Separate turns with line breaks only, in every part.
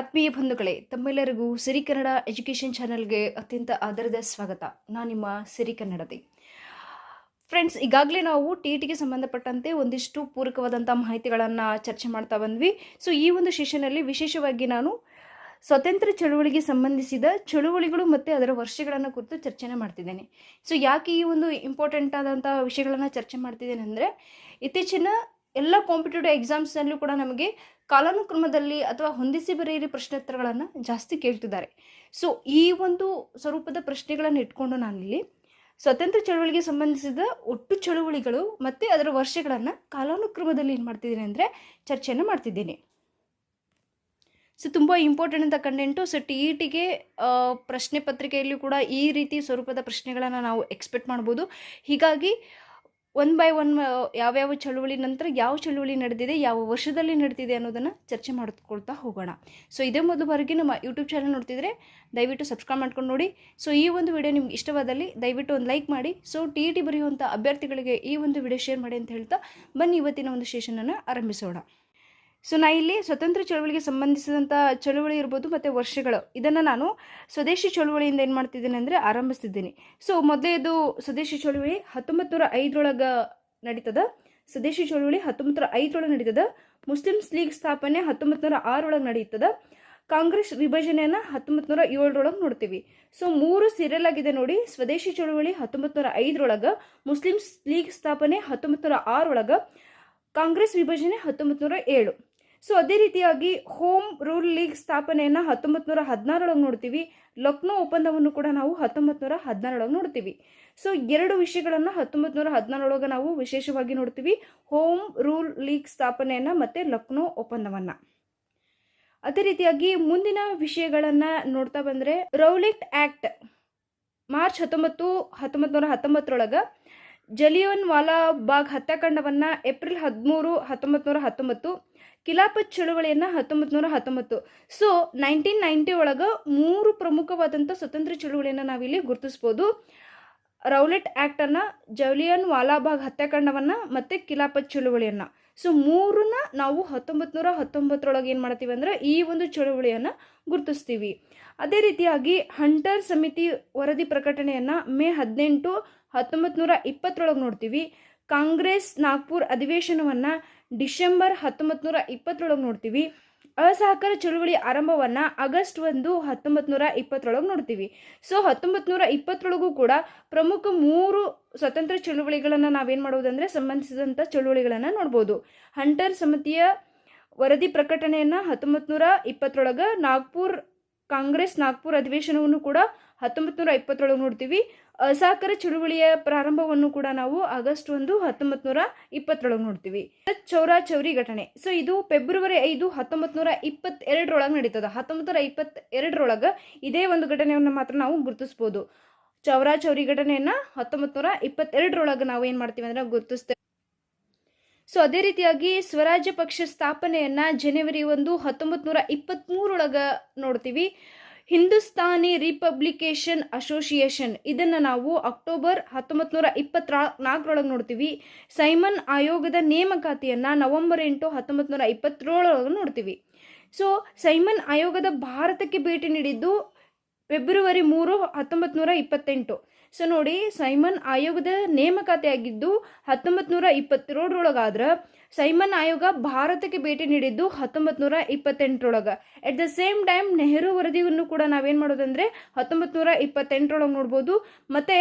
ಆತ್ಮೀಯ ಬಂಧುಗಳೇ, ತಮ್ಮೆಲ್ಲರಿಗೂ ಸಿರಿ ಕನ್ನಡ ಎಜುಕೇಷನ್ ಚಾನಲ್ಗೆ ಅತ್ಯಂತ ಆದರದ ಸ್ವಾಗತ. ನಾನು ನಿಮ್ಮ ಸಿರಿ ಕನ್ನಡದಿ. ಫ್ರೆಂಡ್ಸ್, ಈಗಾಗಲೇ ನಾವು ಟಿ ಟಿಗೆ ಸಂಬಂಧಪಟ್ಟಂತೆ ಒಂದಿಷ್ಟು ಪೂರಕವಾದಂಥ ಮಾಹಿತಿಗಳನ್ನು ಚರ್ಚೆ ಮಾಡ್ತಾ ಬಂದ್ವಿ. ಸೊ ಈ ಒಂದು ಸೆಷನಲ್ಲಿ ವಿಶೇಷವಾಗಿ ನಾನು ಸ್ವತಂತ್ರ ಚಳುವಳಿಗೆ ಸಂಬಂಧಿಸಿದ ಚಳುವಳಿಗಳು ಮತ್ತು ಅದರ ವರ್ಷಗಳನ್ನು ಕುರಿತು ಚರ್ಚೆನ ಮಾಡ್ತಿದ್ದೇನೆ. ಸೊ ಯಾಕೆ ಈ ಒಂದು ಇಂಪಾರ್ಟೆಂಟ್ ಆದಂಥ ವಿಷಯಗಳನ್ನು ಚರ್ಚೆ ಮಾಡ್ತಿದ್ದೇನೆ ಅಂದರೆ, ಇತ್ತೀಚಿನ ಎಲ್ಲ ಕಾಂಪಿಟೇಟಿವ್ ಎಕ್ಸಾಮ್ಸ್ನಲ್ಲೂ ಕೂಡ ನಮಗೆ ಕಾಲಾನುಕ್ರಮದಲ್ಲಿ ಅಥವಾ ಹೊಂದಿಸಿ ಬರೆಯಿರಿ ಪ್ರಶ್ನೋತ್ತರಗಳನ್ನು ಜಾಸ್ತಿ ಕೇಳ್ತಿದ್ದಾರೆ. ಸೊ ಈ ಒಂದು ಸ್ವರೂಪದ ಪ್ರಶ್ನೆಗಳನ್ನು ಇಟ್ಕೊಂಡು ನಾನಿಲ್ಲಿ ಸ್ವತಂತ್ರ ಚಳುವಳಿಗೆ ಸಂಬಂಧಿಸಿದ ಒಟ್ಟು ಚಳುವಳಿಗಳು ಮತ್ತು ಅದರ ವರ್ಷಗಳನ್ನು ಕಾಲಾನುಕ್ರಮದಲ್ಲಿ ಏನು ಮಾಡ್ತಿದ್ದೀನಿ ಅಂದರೆ ಚರ್ಚೆಯನ್ನು ಮಾಡ್ತಿದ್ದೀನಿ. ಸೊ ತುಂಬ ಇಂಪಾರ್ಟೆಂಟ್ ಅಂತ ಕಂಡೆಂಟು ಸೊ ಟಿ ಪ್ರಶ್ನೆ ಪತ್ರಿಕೆಯಲ್ಲಿ ಕೂಡ ಈ ರೀತಿ ಸ್ವರೂಪದ ಪ್ರಶ್ನೆಗಳನ್ನು ನಾವು ಎಕ್ಸ್ಪೆಕ್ಟ್ ಮಾಡ್ಬೋದು. ಹೀಗಾಗಿ ಒನ್ ಬೈ ಒನ್ ಯಾವ್ಯಾವ ಚಳುವಳಿ ನಂತರ ಯಾವ ಚಳುವಳಿ ನಡೆದಿದೆ, ಯಾವ ವರ್ಷದಲ್ಲಿ ನಡೆದಿದೆ ಅನ್ನೋದನ್ನು ಚರ್ಚೆ ಮಾಡಿಕೊಳ್ತಾ ಹೋಗೋಣ. ಸೊ ಇದೇ ಮೊದಲು ಬಾರಿಗೆ ನಮ್ಮ ಯೂಟ್ಯೂಬ್ ಚಾನಲ್ ನೋಡ್ತಿದ್ರೆ ದಯವಿಟ್ಟು ಸಬ್ಸ್ಕ್ರೈಬ್ ಮಾಡ್ಕೊಂಡು ನೋಡಿ. ಸೊ ಈ ಒಂದು ವಿಡಿಯೋ ನಿಮ್ಗೆ ಇಷ್ಟವಾದಲ್ಲಿ ದಯವಿಟ್ಟು ಒಂದು ಲೈಕ್ ಮಾಡಿ. ಸೊ ಟಿ ಇ ಟಿ ಬರೆಯುವಂಥ ಅಭ್ಯರ್ಥಿಗಳಿಗೆ ಈ ಒಂದು ವಿಡಿಯೋ ಶೇರ್ ಮಾಡಿ ಅಂತ ಹೇಳ್ತಾ ಬನ್ನಿ. ಇವತ್ತಿನ ಒಂದು ಸೆಷನನ್ನು ಆರಂಭಿಸೋಣ. ಸೊ ನಾ ಇಲ್ಲಿ ಸ್ವತಂತ್ರ ಚಳವಳಿಗೆ ಸಂಬಂಧಿಸಿದಂಥ ಚಳುವಳಿ ಇರ್ಬೋದು ಮತ್ತು ವರ್ಷಗಳು. ಇದನ್ನು ನಾನು ಸ್ವದೇಶಿ ಚಳುವಳಿಯಿಂದ ಏನು ಮಾಡ್ತಿದ್ದೇನೆ ಅಂದರೆ ಆರಂಭಿಸ್ತಿದ್ದೀನಿ. ಸೊ ಮೊದಲೇದು ಸ್ವದೇಶಿ ಚಳುವಳಿ ಹತ್ತೊಂಬತ್ತು ನೂರ ಐದರೊಳಗೆ ನಡೀತದ. ಸ್ವದೇಶಿ ಚಳುವಳಿ ಹತ್ತೊಂಬತ್ತು ನೂರ ಐದರೊಳಗೆ ನಡೀತದ. ಮುಸ್ಲಿಮ್ಸ್ ಲೀಗ್ ಸ್ಥಾಪನೆ ಹತ್ತೊಂಬತ್ತು ನೂರ ಆರೊಳಗೆ ನಡೀತದ. ಕಾಂಗ್ರೆಸ್ ವಿಭಜನೆಯನ್ನು ಹತ್ತೊಂಬತ್ತು ನೂರ ಏಳರೊಳಗೆ ನೋಡ್ತೀವಿ. ಸೊ ಮೂರು ಸೀರಿಯಲ್ ಆಗಿದೆ ನೋಡಿ. ಸ್ವದೇಶಿ ಚಳುವಳಿ ಹತ್ತೊಂಬತ್ತು ನೂರ ಐದರೊಳಗೆ ಮುಸ್ಲಿಮ್ಸ್ ಲೀಗ್ ಸ್ಥಾಪನೆ ಹತ್ತೊಂಬತ್ತು ನೂರ ಆರೊಳಗೆ ಕಾಂಗ್ರೆಸ್ ವಿಭಜನೆ ಹತ್ತೊಂಬತ್ತು ನೂರ ಏಳು ಸೊ ಅದೇ ರೀತಿಯಾಗಿ ಹೋಮ್ ರೂಲ್ ಲೀಗ್ ಸ್ಥಾಪನೆಯನ್ನು ಹತ್ತೊಂಬತ್ತು ನೂರ ಹದಿನಾರೊಳಗೆ ನೋಡ್ತೀವಿ. ಲಕ್ನೋ ಒಪ್ಪಂದವನ್ನು ಕೂಡ ನಾವು ಹತ್ತೊಂಬತ್ತು ನೂರ ಹದಿನಾರೊಳಗೆ ನೋಡ್ತೀವಿ. ಸೊ ಎರಡು ವಿಷಯಗಳನ್ನು ಹತ್ತೊಂಬತ್ತು ನೂರ ಹದಿನಾರೊಳಗೆ ನಾವು ವಿಶೇಷವಾಗಿ ನೋಡ್ತೀವಿ. ಹೋಮ್ ರೂಲ್ ಲೀಗ್ ಸ್ಥಾಪನೆಯನ್ನು ಮತ್ತು ಲಕ್ನೋ ಒಪ್ಪಂದವನ್ನು. ಅದೇ ರೀತಿಯಾಗಿ ಮುಂದಿನ ವಿಷಯಗಳನ್ನು ನೋಡ್ತಾ ಬಂದರೆ ರೌಲೆಟ್ ಆ್ಯಕ್ಟ್ ಮಾರ್ಚ್ ಹತ್ತೊಂಬತ್ತು ಹತ್ತೊಂಬತ್ತು ನೂರ ಹತ್ತೊಂಬತ್ತರೊಳಗೆ ಜಲಿಯೋನ್ ವಾಲಾ ಬಾಗ್ ಹತ್ಯಾಕಾಂಡವನ್ನು ಏಪ್ರಿಲ್ ಹದಿಮೂರು ಹತ್ತೊಂಬತ್ತು ನೂರ ಹತ್ತೊಂಬತ್ತು ಕಿಲಾಪತ್ ಚಳುವಳಿಯನ್ನು ಹತ್ತೊಂಬತ್ತು ನೂರ ಹತ್ತೊಂಬತ್ತು. ಸೊ ನೈನ್ಟೀನ್ ನೈಂಟಿ ಒಳಗೆ ಮೂರು ಪ್ರಮುಖವಾದಂಥ ಸ್ವತಂತ್ರ ಚಳುವಳಿಯನ್ನು ನಾವಿಲ್ಲಿ ಗುರುತಿಸ್ಬೋದು. ರೌಲೆಟ್ ಆ್ಯಕ್ಟನ್ನು ಜವಲಿಯನ್ ವಾಲಾಬಾಗ್ ಹತ್ಯಾಕಾಂಡವನ್ನು ಮತ್ತು ಕಿಲಾಪತ್ ಚಳುವಳಿಯನ್ನು. ಸೊ ಮೂರನ್ನ ನಾವು ಹತ್ತೊಂಬತ್ತು ನೂರ ಹತ್ತೊಂಬತ್ತರೊಳಗೆ ಏನು ಮಾಡ್ತೀವಿ ಅಂದರೆ ಈ ಒಂದು ಚಳುವಳಿಯನ್ನು ಗುರುತಿಸ್ತೀವಿ. ಅದೇ ರೀತಿಯಾಗಿ ಹಂಟರ್ ಸಮಿತಿ ವರದಿ ಪ್ರಕಟಣೆಯನ್ನು ಮೇ ಹದಿನೆಂಟು ಹತ್ತೊಂಬತ್ತು ನೂರ ಇಪ್ಪತ್ತರೊಳಗೆ ನೋಡ್ತೀವಿ. ಕಾಂಗ್ರೆಸ್ ನಾಗ್ಪುರ್ ಅಧಿವೇಶನವನ್ನು ಡಿಸೆಂಬರ್ ಹತ್ತೊಂಬತ್ತು ನೂರ ಇಪ್ಪತ್ತರೊಳಗೆ ನೋಡ್ತೀವಿ. ಅಸಹಕಾರ ಚಳುವಳಿ ಆರಂಭವನ್ನು ಆಗಸ್ಟ್ ಒಂದು ಹತ್ತೊಂಬತ್ತು ನೂರ ಇಪ್ಪತ್ತರೊಳಗೆ ನೋಡ್ತೀವಿ. ಸೊ ಹತ್ತೊಂಬತ್ತು ನೂರ ಇಪ್ಪತ್ತರೊಳಗೂ ಕೂಡ ಪ್ರಮುಖ ಮೂರು ಸ್ವತಂತ್ರ ಚಳುವಳಿಗಳನ್ನು ನಾವೇನು ಮಾಡೋದಂದರೆ ಸಂಬಂಧಿಸಿದಂಥ ಚಳುವಳಿಗಳನ್ನು ನೋಡ್ಬೋದು. ಹಂಟರ್ ಸಮಿತಿಯ ವರದಿ ಪ್ರಕಟಣೆಯನ್ನು ಹತ್ತೊಂಬತ್ತು ನೂರ ಇಪ್ಪತ್ತರೊಳಗೆ ನಾಗ್ಪುರ್ ಕಾಂಗ್ರೆಸ್ ನಾಗ್ಪುರ್ ಅಧಿವೇಶನವನ್ನು ಕೂಡ ಹತ್ತೊಂಬತ್ತು ನೂರ ಇಪ್ಪತ್ತರೊಳಗೆ ನೋಡ್ತೀವಿ. ಅಸಹಕಾರ ಚಳುವಳಿಯ ಪ್ರಾರಂಭವನ್ನು ಕೂಡ ನಾವು ಆಗಸ್ಟ್ ಒಂದು ಹತ್ತೊಂಬತ್ತು ನೂರ ಇಪ್ಪತ್ತರೊಳಗೆ ನೋಡ್ತೀವಿ. ಚೌರಾ ಚೌರಿ ಘಟನೆ. ಸೊ ಇದು ಫೆಬ್ರವರಿ ಐದು ಹತ್ತೊಂಬತ್ತು ನೂರ ಇಪ್ಪತ್ತೆರಡರೊಳಗೆ ನಡೀತದ. ಹತ್ತೊಂಬತ್ತು ನೂರ ಇಪ್ಪತ್ತೆರಡರೊಳಗೆ ಇದೇ ಒಂದು ಘಟನೆಯನ್ನು ಮಾತ್ರ ನಾವು ಗುರುತಿಸ್ಬೋದು. ಚೌರಾ ಚೌರಿ ಘಟನೆಯನ್ನು ಹತ್ತೊಂಬತ್ತು ನೂರ ಇಪ್ಪತ್ತೆರಡರೊಳಗೆ ನಾವು ಏನು ಮಾಡ್ತೀವಿ ಅಂದರೆ ಗುರುತಿಸ್ತೇವೆ. ಸೊ ಅದೇ ರೀತಿಯಾಗಿ ಸ್ವರಾಜ್ಯ ಪಕ್ಷ ಸ್ಥಾಪನೆಯನ್ನು ಜನವರಿ ಒಂದು ಹತ್ತೊಂಬತ್ತು ನೂರ ಇಪ್ಪತ್ತ್ಮೂರೊಳಗೆ ನೋಡ್ತೀವಿ. Hindustani republication association. ಇದನ್ನು ನಾವು ಅಕ್ಟೋಬರ್ ಹತ್ತೊಂಬತ್ತು ನೂರ ನಾಲ್ಕರೊಳಗೆ ನೋಡ್ತೀವಿ. ಸೈಮನ್ ಆಯೋಗದ ನೇಮಕಾತಿಯನ್ನು ನವೆಂಬರ್ ಎಂಟು ಹತ್ತೊಂಬತ್ತು ನೂರ ಇಪ್ಪತ್ತೇಳರೊಳಗೆ ನೋಡ್ತೀವಿ. ಸೊ, ಸೈಮನ್ ಆಯೋಗದ ಭಾರತಕ್ಕೆ ಭೇಟಿ ನೀಡಿದ್ದು ಫೆಬ್ರವರಿ ಮೂರು ಹತ್ತೊಂಬತ್ತು ನೂರ ಇಪ್ಪತ್ತೆಂಟು. ಸೊ ನೋಡಿ, ಸೈಮನ್ ಆಯೋಗದ ನೇಮಕಾತಿ ಆಗಿದ್ದು ಹತ್ತೊಂಬತ್ತು ನೂರ ಇಪ್ಪತ್ತೇಳರೊಳಗಾದ್ರೆ ಸೈಮನ್ ಆಯೋಗ ಭಾರತಕ್ಕೆ ಭೇಟಿ ನೀಡಿದ್ದು ಹತ್ತೊಂಬತ್ತು ನೂರ ಇಪ್ಪತ್ತೆಂಟರೊಳಗೆ. At the same time Nehru ವರದಿಯನ್ನು ಕೂಡ ನಾವೇನು ಮಾಡೋದಂದರೆ ಹತ್ತೊಂಬತ್ತು ನೂರ ಇಪ್ಪತ್ತೆಂಟರೊಳಗೆ ನೋಡ್ಬೋದು. ಮತ್ತು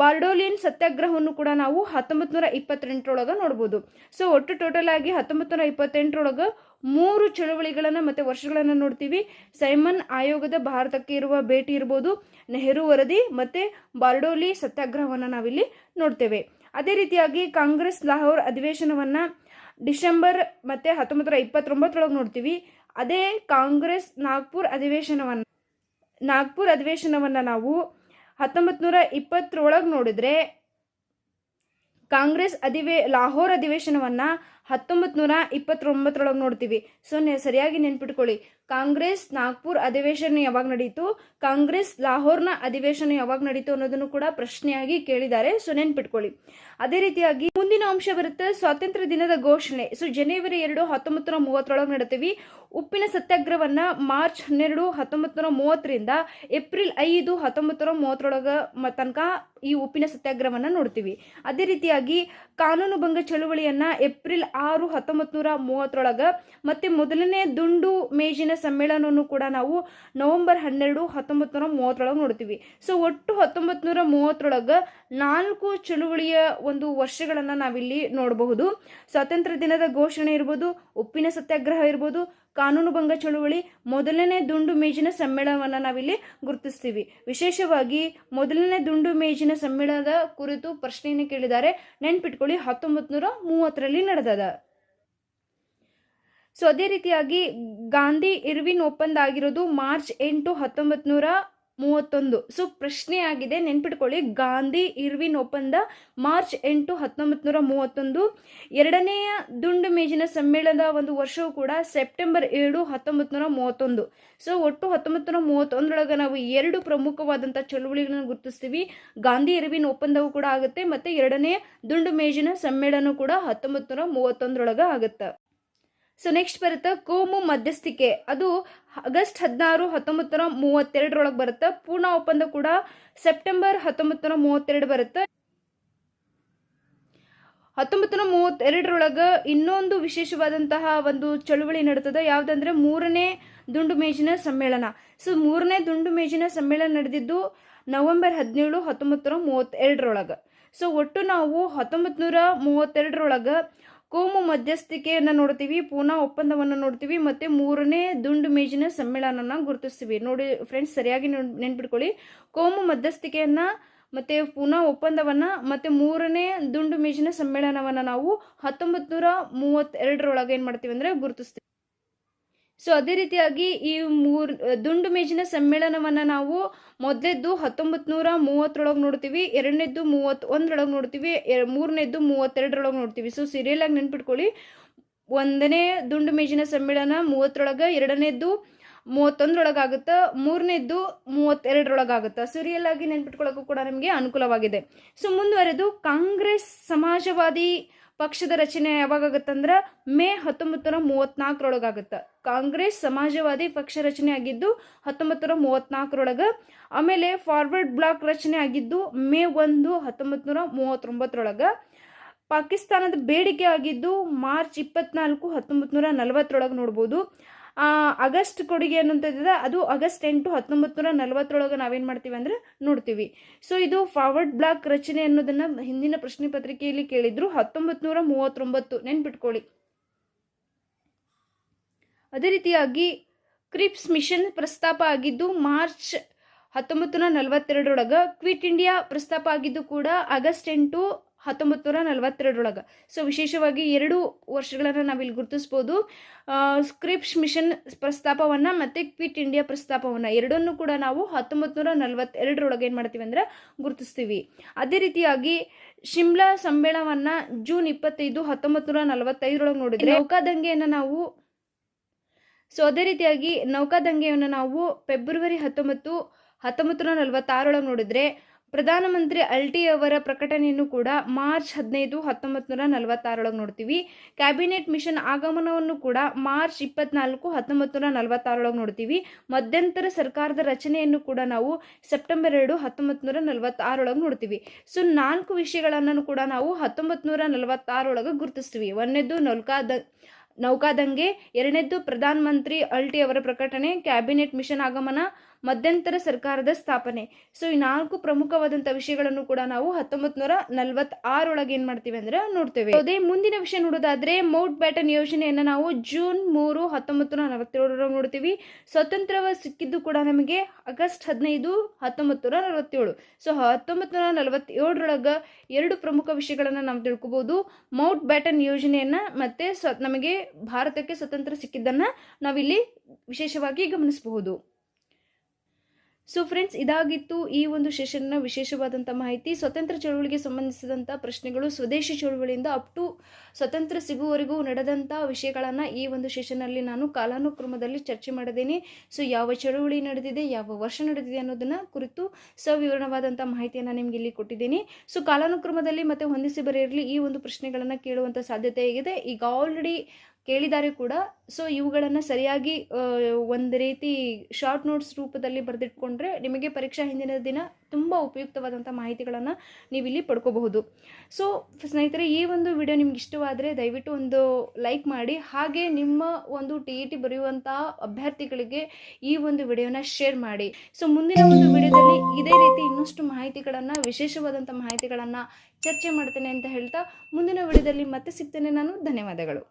ಬಾರ್ಡೋಲಿನ್ ಸತ್ಯಾಗ್ರಹವನ್ನು ಕೂಡ ನಾವು ಹತ್ತೊಂಬತ್ತು ನೂರ ಇಪ್ಪತ್ತೆಂಟರೊಳಗೆ ನೋಡ್ಬೋದು. ಸೊ ಒಟ್ಟು ಟೋಟಲ್ ಆಗಿ ಹತ್ತೊಂಬತ್ತು ನೂರ ಇಪ್ಪತ್ತೆಂಟರೊಳಗೆ ಮೂರು ಚಳುವಳಿಗಳನ್ನು ಮತ್ತು ವರ್ಷಗಳನ್ನು ನೋಡ್ತೀವಿ. ಸೈಮನ್ ಆಯೋಗದ ಭಾರತಕ್ಕೆ ಇರುವ ಭೇಟಿ ಇರ್ಬೋದು, ನೆಹರು ವರದಿ ಮತ್ತು ಬಾರ್ಡೋಲಿ ಸತ್ಯಾಗ್ರಹವನ್ನು ನಾವಿಲ್ಲಿ ನೋಡ್ತೇವೆ. ಅದೇ ರೀತಿಯಾಗಿ ಕಾಂಗ್ರೆಸ್ ಲಾಹೋರ್ ಅಧಿವೇಶನವನ್ನು ಡಿಸೆಂಬರ್ ಮತ್ತು ಹತ್ತೊಂಬತ್ತು ನೂರ ಇಪ್ಪತ್ತೊಂಬತ್ತರೊಳಗೆ ನೋಡ್ತೀವಿ. ಅದೇ ಕಾಂಗ್ರೆಸ್ ನಾಗ್ಪುರ್ ಅಧಿವೇಶನವನ್ನು ನಾಗ್ಪುರ್ ಅಧಿವೇಶನವನ್ನು ನಾವು ಹತ್ತೊಂಬತ್ತು ನೂರ ಇಪ್ಪತ್ತರೊಳಗೆ ನೋಡಿದ್ರೆ ಕಾಂಗ್ರೆಸ್ ಅಧಿವೇ ಲಾಹೋರ್ ಅಧಿವೇಶನವನ್ನು ಹತ್ತೊಂಬತ್ತು ನೂರ ಇಪ್ಪತ್ತೊಂಬತ್ತರೊಳಗೆ ನೋಡ್ತೀವಿ. ಸೊ ಸರಿಯಾಗಿ ನೆನ್ಪಿಟ್ಕೊಳ್ಳಿ. ಕಾಂಗ್ರೆಸ್, ನಾಗ್ಪುರ್ ಅಧಿವೇಶನ ಯಾವಾಗ ನಡೀತು? ಕಾಂಗ್ರೆಸ್, ಲಾಹೋರ್ನ ಅಧಿವೇಶನ ಯಾವಾಗ ನಡೀತು ಅನ್ನೋದನ್ನು ಕೂಡ ಪ್ರಶ್ನೆಯಾಗಿ ಕೇಳಿದ್ದಾರೆ. ಸೊ ನೆನ್ಪಿಟ್ಕೊಳ್ಳಿ. ಅದೇ ರೀತಿಯಾಗಿ ಮುಂದಿನ ಅಂಶ ಬರುತ್ತೆ ಸ್ವಾತಂತ್ರ್ಯ ದಿನದ ಘೋಷಣೆ. ಸೊ ಜನವರಿ ಎರಡು ಹತ್ತೊಂಬತ್ತು ನೂರ ಮೂವತ್ತರೊಳಗೆ ನಡೀತೀವಿ. ಉಪ್ಪಿನ ಸತ್ಯಾಗ್ರಹವನ್ನ ಮಾರ್ಚ್ ಹನ್ನೆರಡು ಹತ್ತೊಂಬತ್ತು ನೂರ ಮೂವತ್ತರಿಂದ ಏಪ್ರಿಲ್ ಐದು ಹತ್ತೊಂಬತ್ತು ನೂರ ಮೂವತ್ತರೊಳಗೆ ತನಕ ಈ ಉಪ್ಪಿನ ಸತ್ಯಾಗ್ರಹವನ್ನ ನೋಡ್ತೀವಿ. ಅದೇ ರೀತಿಯಾಗಿ ಕಾನೂನು ಭಂಗ ಚಳುವಳಿಯನ್ನ ಏಪ್ರಿಲ್ ಆರು ಹತ್ತೊಂಬತ್ತು ನೂರ ಮೂವತ್ತರೊಳಗೆ ಮತ್ತೆ ಮೊದಲನೇ ದುಂಡು ಮೇಜಿನ ಸಮ್ಮೇಳನವನ್ನು ಕೂಡ ನಾವು ನವೆಂಬರ್ ಹನ್ನೆರಡು ಹತ್ತೊಂಬತ್ತು ನೂರ ಮೂವತ್ತರೊಳಗೆ ನೋಡ್ತೀವಿ. ಸೊ ಒಟ್ಟು ಹತ್ತೊಂಬತ್ತು ನೂರ ಮೂವತ್ತರೊಳಗೆ ನಾಲ್ಕು ಚಳುವಳಿಯ ಒಂದು ವರ್ಷಗಳನ್ನು ನಾವಿಲ್ಲಿ ನೋಡಬಹುದು. ಸ್ವಾತಂತ್ರ್ಯ ದಿನದ ಘೋಷಣೆ ಇರ್ಬೋದು, ಉಪ್ಪಿನ ಸತ್ಯಾಗ್ರಹ ಇರ್ಬೋದು ಕಾನೂನು ಭಂಗ ಚಳುವಳಿ ಮೊದಲನೇ ದುಂಡು ಮೇಜಿನ ಸಮ್ಮೇಳನವನ್ನು ನಾವಿಲ್ಲಿ ಗುರುತಿಸ್ತೀವಿ. ವಿಶೇಷವಾಗಿ ಮೊದಲನೇ ದುಂಡು ಮೇಜಿನ ಸಮ್ಮೇಳನದ ಕುರಿತು ಪ್ರಶ್ನೆಯನ್ನು ಕೇಳಿದ್ದಾರೆ. ನೆನ್ಪಿಟ್ಕೊಳ್ಳಿ ಹತ್ತೊಂಬತ್ತು ನೂರ ಮೂವತ್ತರಲ್ಲಿ ನಡೆದದ. ಸೊ, ಅದೇ ರೀತಿಯಾಗಿ ಗಾಂಧಿ ಇರ್ವಿನ್ ಒಪ್ಪಂದ ಆಗಿರೋದು ಮಾರ್ಚ್ ಎಂಟು ಹತ್ತೊಂಬತ್ತು ನೂರ ಮೂವತ್ತೊಂದು. ಸೊ, ಪ್ರಶ್ನೆ ಆಗಿದೆ. ನೆನ್ಪಿಟ್ಕೊಳ್ಳಿ. ಗಾಂಧಿ ಇರ್ವಿನ್ ಒಪ್ಪಂದ ಮಾರ್ಚ್ ಎಂಟು ಹತ್ತೊಂಬತ್ತು ನೂರ ಮೂವತ್ತೊಂದು. ಎರಡನೆಯ ದುಂಡು ಮೇಜಿನ ಸಮ್ಮೇಳನದ ಒಂದು ವರ್ಷವೂ ಕೂಡ ಸೆಪ್ಟೆಂಬರ್ ಏಳು ಹತ್ತೊಂಬತ್ತು ನೂರ ಮೂವತ್ತೊಂದು. ಸೊ, ಒಟ್ಟು ಹತ್ತೊಂಬತ್ತು ನೂರ ಮೂವತ್ತೊಂದರೊಳಗೆ ನಾವು ಎರಡು ಪ್ರಮುಖವಾದಂಥ ಚಳುವಳಿಗಳನ್ನು ಗುರುತಿಸ್ತೀವಿ. ಗಾಂಧಿ ಇರ್ವಿನ್ ಒಪ್ಪಂದವೂ ಕೂಡ ಆಗುತ್ತೆ, ಮತ್ತು ಎರಡನೇ ದುಂಡು ಮೇಜಿನ ಸಮ್ಮೇಳನ ಕೂಡ ಹತ್ತೊಂಬತ್ತು ನೂರ ಮೂವತ್ತೊಂದರೊಳಗೆ ಆಗುತ್ತೆ. ಸೊ ನೆಕ್ಸ್ಟ್ ಬರುತ್ತೆ ಕೋಮು ಮಧ್ಯಸ್ಥಿಕೆ. ಅದು ಆಗಸ್ಟ್ ಹದಿನಾರು ಹತ್ತೊಂಬತ್ತು ನೂರ ಮೂವತ್ತೆರಡರೊಳಗೆ ಬರುತ್ತೆ. ಪೂರ್ಣ ಒಪ್ಪಂದ ಕೂಡ ಸೆಪ್ಟೆಂಬರ್ ಹತ್ತೊಂಬತ್ತು ನೂರ ಮೂವತ್ತೆರಡು ಬರುತ್ತೆ. ಹತ್ತೊಂಬತ್ತು ನೂರ ಮೂವತ್ತೆರಡರೊಳಗೆ ಇನ್ನೊಂದು ವಿಶೇಷವಾದಂತಹ ಒಂದು ಚಳುವಳಿ ನಡೀತದೆ. ಯಾವುದಂದ್ರೆ ಮೂರನೇ ದುಂಡು ಮೇಜಿನ ಸಮ್ಮೇಳನ. ಸೊ ಮೂರನೇ ದುಂಡು ಮೇಜಿನ ಸಮ್ಮೇಳನ ನಡೆದಿದ್ದು ನವೆಂಬರ್ ಹದಿನೇಳು ಹತ್ತೊಂಬತ್ತು ನೂರ ಮೂವತ್ತೆರಡರೊಳಗೆ. ಸೊ ಒಟ್ಟು ನಾವು ಹತ್ತೊಂಬತ್ತು ನೂರ ಮೂವತ್ತೆರಡರೊಳಗೆ ಕೋಮು ಮಧ್ಯಸ್ಥಿಕೆಯನ್ನು ನೋಡ್ತೀವಿ ಪೂನಾ ಒಪ್ಪಂದವನ್ನು ನೋಡ್ತೀವಿ, ಮತ್ತು ಮೂರನೇ ದುಂಡು ಮೇಜಿನ ಸಮ್ಮೇಳನನ ಗುರುತಿಸ್ತೀವಿ. ನೋಡಿ ಫ್ರೆಂಡ್ಸ್ ಸರಿಯಾಗಿ ನೆನ್ಪಿಟ್ಕೊಳ್ಳಿ. ಕೋಮು ಮಧ್ಯಸ್ಥಿಕೆಯನ್ನು ಮತ್ತು ಪುನಃ ಒಪ್ಪಂದವನ್ನು, ಮತ್ತು ಮೂರನೇ ದುಂಡು ಮೇಜಿನ ಸಮ್ಮೇಳನವನ್ನು ನಾವು ಹತ್ತೊಂಬತ್ತು ನೂರ ಮೂವತ್ತೆರಡರೊಳಗೆ ಏನು ಮಾಡ್ತೀವಿ ಅಂದರೆ ಗುರುತಿಸ್ತೀವಿ. ಸೊ ಅದೇ ರೀತಿಯಾಗಿ ಈ ಮೂರ್, ದುಂಡು ಮೇಜಿನ ಸಮ್ಮೇಳನವನ್ನು ನಾವು ಮೊದಲೇದ್ದು ಹತ್ತೊಂಬತ್ತು ನೂರ ಮೂವತ್ತರೊಳಗೆ ನೋಡ್ತೀವಿ, ಎರಡನೇದ್ದು ಮೂವತ್ತೊಂದರೊಳಗೆ ನೋಡ್ತೀವಿ ಮೂರನೇದ್ದು ಮೂವತ್ತೆರಡರೊಳಗೆ ನೋಡ್ತೀವಿ. ಸೊ ಸೀರಿಯಲ್ ಆಗಿ ನೆನ್ಪಿಟ್ಕೊಳ್ಳಿ. ಒಂದನೇ ದುಂಡು ಮೇಜಿನ ಸಮ್ಮೇಳನ ಮೂವತ್ತರೊಳಗೆ, ಎರಡನೇದ್ದು ಮೂವತ್ತೊಂದರೊಳಗಾಗುತ್ತೆ ಮೂರನೇದ್ದು ಮೂವತ್ತೆರಡರೊಳಗಾಗುತ್ತೆ ಸೀರಿಯಲ್ ಆಗಿ ನೆನ್ಪಿಟ್ಕೊಳ್ಳೋಕ್ಕೂ ಕೂಡ ನಮಗೆ ಅನುಕೂಲವಾಗಿದೆ. ಸೊ ಮುಂದುವರೆದು ಕಾಂಗ್ರೆಸ್ ಸಮಾಜವಾದಿ ಪಕ್ಷದ ರಚನೆ ಯಾವಾಗತ್ತಂದ್ರೆ ಮೇ ಹತ್ತೊಂಬತ್ತು ನೂರ ಮೂವತ್ನಾಲ್ಕರೊಳಗಾಗುತ್ತೆ. ಕಾಂಗ್ರೆಸ್ ಸಮಾಜವಾದಿ ಪಕ್ಷ ರಚನೆ ಆಗಿದ್ದು ಹತ್ತೊಂಬತ್ತು ನೂರ ಮೂವತ್ನಾಲ್ಕರೊಳಗೆ. ಆಮೇಲೆ ಫಾರ್ವರ್ಡ್ ಬ್ಲಾಕ್ ರಚನೆ ಆಗಿದ್ದು ಮೇ ಒಂದು ಹತ್ತೊಂಬತ್ತು ನೂರ ಮೂವತ್ತೊಂಬತ್ತರೊಳಗೆ. ಪಾಕಿಸ್ತಾನದ ಬೇಡಿಕೆ ಆಗಿದ್ದು ಮಾರ್ಚ್ ಇಪ್ಪತ್ನಾಲ್ಕು ಹತ್ತೊಂಬತ್ತು ನೂರ ನಲವತ್ತರೊಳಗೆ ನೋಡ್ಬೋದು. ಆಗಸ್ಟ್ ಕೊಡುಗೆ ಅನ್ನುವಂಥದ್ದಿದೆ ಅದು ಆಗಸ್ಟ್ ಎಂಟು ಹತ್ತೊಂಬತ್ತು ನೂರ ನಲವತ್ತರೊಳಗೆ ನಾವೇನು ಮಾಡ್ತೀವಿ ಅಂದರೆ ನೋಡ್ತೀವಿ. ಸೊ ಇದು ಫಾರ್ವರ್ಡ್ ಬ್ಲಾಕ್ ರಚನೆ ಅನ್ನೋದನ್ನು ಹಿಂದಿನ ಪ್ರಶ್ನೆ ಪತ್ರಿಕೆಯಲ್ಲಿ ಕೇಳಿದ್ರು ಹತ್ತೊಂಬತ್ತು ನೂರ ಮೂವತ್ತೊಂಬತ್ತು, ನೆನ್ಪಿಟ್ಕೊಳ್ಳಿ. ಅದೇ ರೀತಿಯಾಗಿ ಕ್ರಿಪ್ಸ್ ಮಿಷನ್ ಪ್ರಸ್ತಾಪ ಆಗಿದ್ದು, ಮಾರ್ಚ್ ಹತ್ತೊಂಬತ್ತು ನೂರ ನಲವತ್ತೆರಡರೊಳಗೆ ಕ್ವಿಟ್ ಇಂಡಿಯಾ ಪ್ರಸ್ತಾಪ ಆಗಿದ್ದು ಕೂಡ, ಆಗಸ್ಟ್ ಎಂಟು ಹತ್ತೊಂಬತ್ತು ನೂರ ನಲವತ್ತೆರಡರೊಳಗೆ. ಸೊ ವಿಶೇಷವಾಗಿ ಎರಡು ವರ್ಷಗಳನ್ನು ನಾವಿಲ್ಲಿ ಗುರುತಿಸ್ಬೋದು. ಸ್ಕ್ರಿಪ್ಸ್ ಮಿಷನ್ ಪ್ರಸ್ತಾಪವನ್ನು ಮತ್ತು ಕ್ವಿಟ್ ಇಂಡಿಯಾ ಪ್ರಸ್ತಾಪವನ್ನು ಎರಡನ್ನೂ ಕೂಡ ನಾವು ಹತ್ತೊಂಬತ್ತು ನೂರ ನಲವತ್ತೆರಡರೊಳಗೆ ಏನು ಮಾಡ್ತೀವಿ ಅಂದರೆ ಗುರುತಿಸ್ತೀವಿ. ಅದೇ ರೀತಿಯಾಗಿ ಶಿಮ್ಲಾ ಸಮ್ಮೇಳನವನ್ನು ಜೂನ್ ಇಪ್ಪತ್ತೈದು ಹತ್ತೊಂಬತ್ತು ನೂರ ನಲವತ್ತೈದರೊಳಗೆ ನೋಡಿದರೆ ನೌಕಾದಂಗೆಯನ್ನು ನಾವು ಸೊ ಅದೇ ರೀತಿಯಾಗಿ ನೌಕಾದಂಗೆಯನ್ನು ನಾವು ಫೆಬ್ರವರಿ ಹತ್ತೊಂಬತ್ತು ಹತ್ತೊಂಬತ್ತು ನೂರ ನಲವತ್ತಾರೊಳಗೆ ನೋಡಿದರೆ ಪ್ರಧಾನಮಂತ್ರಿ ಅಲ್ಟಿ ಅವರ ಪ್ರಕಟಣೆಯನ್ನು ಕೂಡ ಮಾರ್ಚ್ ಹದಿನೈದು ಹತ್ತೊಂಬತ್ತು ನೂರ ನಲವತ್ತಾರೊಳಗೆ ನೋಡ್ತೀವಿ. ಕ್ಯಾಬಿನೆಟ್ ಮಿಷನ್ ಆಗಮನವನ್ನು ಕೂಡ ಮಾರ್ಚ್ ಇಪ್ಪತ್ನಾಲ್ಕು ಹತ್ತೊಂಬತ್ತು ನೂರ ನಲವತ್ತಾರೊಳಗೆ ನೋಡ್ತೀವಿ. ಮಧ್ಯಂತರ ಸರ್ಕಾರದ ರಚನೆಯನ್ನು ಕೂಡ ನಾವು ಸೆಪ್ಟೆಂಬರ್ ಎರಡು ಹತ್ತೊಂಬತ್ತು ನೂರ ನಲವತ್ತಾರೊಳಗೆ ನೋಡ್ತೀವಿ. ಸೊ, ನಾಲ್ಕು ವಿಷಯಗಳನ್ನು ಕೂಡ ನಾವು ಹತ್ತೊಂಬತ್ತು ನೂರ ನಲವತ್ತಾರೊಳಗೆ ಗುರುತಿಸ್ತೀವಿ. ಒಂದನೇದು ನೌಕಾದ ನೌಕಾದಂಗೆ ಎರಡನೇದು ಪ್ರಧಾನಮಂತ್ರಿ ಅಲ್ಟಿ ಅವರ ಪ್ರಕಟಣೆ, ಕ್ಯಾಬಿನೆಟ್ ಮಿಷನ್ ಆಗಮನ ಮಧ್ಯಂತರ ಸರ್ಕಾರದ ಸ್ಥಾಪನೆ. ಸೊ ಈ ನಾಲ್ಕು ಪ್ರಮುಖವಾದಂಥ ವಿಷಯಗಳನ್ನು ಕೂಡ ನಾವು ಹತ್ತೊಂಬತ್ತು ನೂರ ನಲವತ್ತಾರೊಳಗೆ ಏನು ಮಾಡ್ತೀವಿ ಅಂದ್ರೆ ನೋಡ್ತೇವೆ. ಅದೇ ಮುಂದಿನ ವಿಷಯ ನೋಡೋದಾದ್ರೆ, ಮೌಂಟ್ ಬ್ಯಾಟನ್ ಯೋಜನೆಯನ್ನು ನಾವು ಜೂನ್ ಮೂರು ಹತ್ತೊಂಬತ್ತು ನೂರ ನಲವತ್ತೇಳರೊಳಗೆ ನೋಡ್ತೀವಿ. ಸ್ವತಂತ್ರವ ಸಿಕ್ಕಿದ್ದು ಕೂಡ ನಮಗೆ ಆಗಸ್ಟ್ ಹದಿನೈದು ಹತ್ತೊಂಬತ್ತು ನೂರ ನಲವತ್ತೇಳು. ಸೊ ಹತ್ತೊಂಬತ್ತು ನೂರ ನಲವತ್ತೇಳರೊಳಗೆ ಎರಡು ಪ್ರಮುಖ ವಿಷಯಗಳನ್ನು ನಾವು ತಿಳ್ಕೊಬಹುದು ಮೌಂಟ್ ಬ್ಯಾಟನ್ ಯೋಜನೆಯನ್ನ ಮತ್ತೆ ನಮಗೆ ಭಾರತಕ್ಕೆ ಸ್ವತಂತ್ರ ಸಿಕ್ಕಿದ್ದನ್ನ ನಾವಿಲ್ಲಿ ವಿಶೇಷವಾಗಿ ಗಮನಿಸಬಹುದು. ಸೊ ಫ್ರೆಂಡ್ಸ್ ಇದಾಗಿತ್ತು ಈ ಒಂದು ಸೆಷನ್ನ ವಿಶೇಷವಾದಂಥ ಮಾಹಿತಿ. ಸ್ವತಂತ್ರ ಚಳುವಳಿಗೆ ಸಂಬಂಧಿಸಿದಂಥ ಪ್ರಶ್ನೆಗಳು, ಸ್ವದೇಶಿ ಚಳುವಳಿಯಿಂದ ಅಪ್ ಟು ಸ್ವತಂತ್ರ ಸಿಗುವವರೆಗೂ ನಡೆದಂಥ ವಿಷಯಗಳನ್ನು ಈ ಒಂದು ಸೆಷನ್ನಲ್ಲಿ ನಾನು ಕಾಲಾನುಕ್ರಮದಲ್ಲಿ ಚರ್ಚೆ ಮಾಡಿದ್ದೀನಿ. ಸೊ ಯಾವ ಚಳುವಳಿ ನಡೆದಿದೆ, ಯಾವ ವರ್ಷ ನಡೆದಿದೆ ಅನ್ನೋದನ್ನು ಕುರಿತು ಸವಿವರಣವಾದಂಥ ಮಾಹಿತಿಯನ್ನು ನಿಮಗೆ ಇಲ್ಲಿ ಕೊಟ್ಟಿದ್ದೀನಿ. ಸೊ ಕಾಲಾನುಕ್ರಮದಲ್ಲಿ ಮತ್ತೆ ಹೊಂದಿಸಿ ಬರೆಯಿರಲಿ ಈ ಒಂದು ಪ್ರಶ್ನೆಗಳನ್ನು ಕೇಳುವಂಥ ಸಾಧ್ಯತೆ ಇದೆ. ಈಗ ಆಲ್ರೆಡಿ ಕೇಳಿದ್ದಾರೆ ಕೂಡ. ಸೊ ಇವುಗಳನ್ನು ಸರಿಯಾಗಿ ಒಂದು ರೀತಿ ಶಾರ್ಟ್ ನೋಟ್ಸ್ ರೂಪದಲ್ಲಿ ಬರೆದಿಟ್ಕೊಂಡ್ರೆ ನಿಮಗೆ ಪರೀಕ್ಷಾ ಹಿಂದಿನ ದಿನ ತುಂಬ ಉಪಯುಕ್ತವಾದಂಥ ಮಾಹಿತಿಗಳನ್ನು ನೀವಿಲ್ಲಿ ಪಡ್ಕೋಬಹುದು. ಸೊ ಸ್ನೇಹಿತರೆ, ಈ ಒಂದು ವಿಡಿಯೋ ನಿಮ್ಗೆ ಇಷ್ಟವಾದರೆ ದಯವಿಟ್ಟು ಒಂದು ಲೈಕ್ ಮಾಡಿ. ಹಾಗೆ ನಿಮ್ಮ ಒಂದು ಟಿ ಇ ಟಿ ಬರೆಯುವಂಥ ಅಭ್ಯರ್ಥಿಗಳಿಗೆ ಈ ಒಂದು ವಿಡಿಯೋನ ಶೇರ್ ಮಾಡಿ. ಸೊ ಮುಂದಿನ ಒಂದು ವಿಡಿಯೋದಲ್ಲಿ ಇದೇ ರೀತಿ ಇನ್ನಷ್ಟು ಮಾಹಿತಿಗಳನ್ನು ವಿಶೇಷವಾದಂಥ ಮಾಹಿತಿಗಳನ್ನು ಚರ್ಚೆ ಮಾಡ್ತೇನೆ ಅಂತ ಹೇಳ್ತಾ ಮುಂದಿನ ವಿಡಿಯೋದಲ್ಲಿ ಮತ್ತೆ ಸಿಗ್ತೇನೆ ನಾನು. ಧನ್ಯವಾದಗಳು.